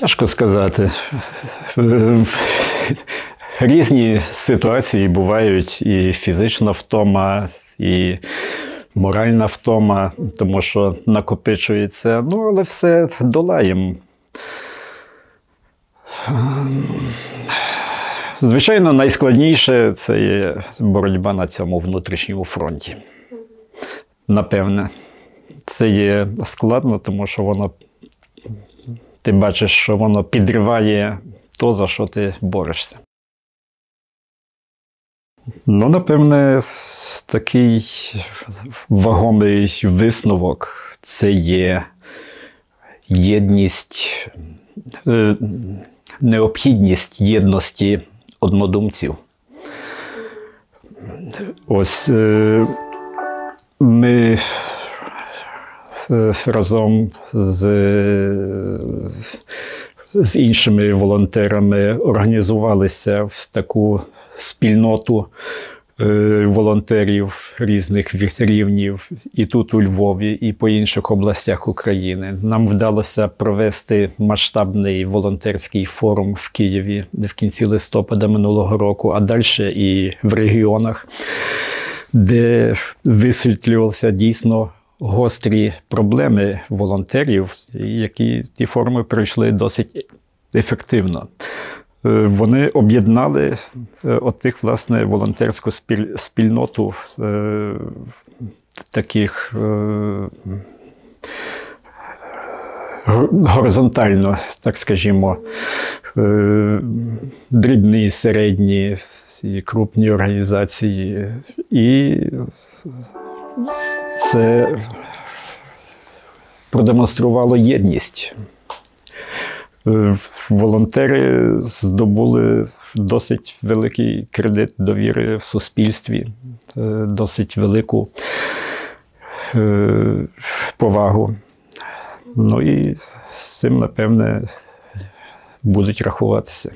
Тяжко сказати. Різні ситуації бувають і фізична втома, і моральна втома, тому що накопичується. Ну, але все долаємо. Звичайно, найскладніше це є боротьба на цьому внутрішньому фронті. Напевне, це є складно, тому що воно ти бачиш, що воно підриває то, за що ти борешся. Ну, напевне, такий вагомий висновок це є єдність, е, необхідність єдності однодумців. Ось е, ми е, разом з, з іншими волонтерами організувалися в таку спільноту е, волонтерів різних рівнів і тут у Львові, і по інших областях України. Нам вдалося провести масштабний волонтерський форум в Києві в кінці листопада минулого року, а далі і в регіонах, де висвітлювалися дійсно гострі проблеми волонтерів, які ті форуми пройшли досить ефективно. Е, Вони об'єднали е, отих, власне, волонтерську спіль- спільноту е, таких горизонтально, так скажімо, дрібні, середні і крупні організації. І це продемонструвало єдність. Е, Волонтери здобули досить великий кредит довіри в суспільстві, е, досить велику е, повагу. Ну і з цим, напевне, будуть рахуватися.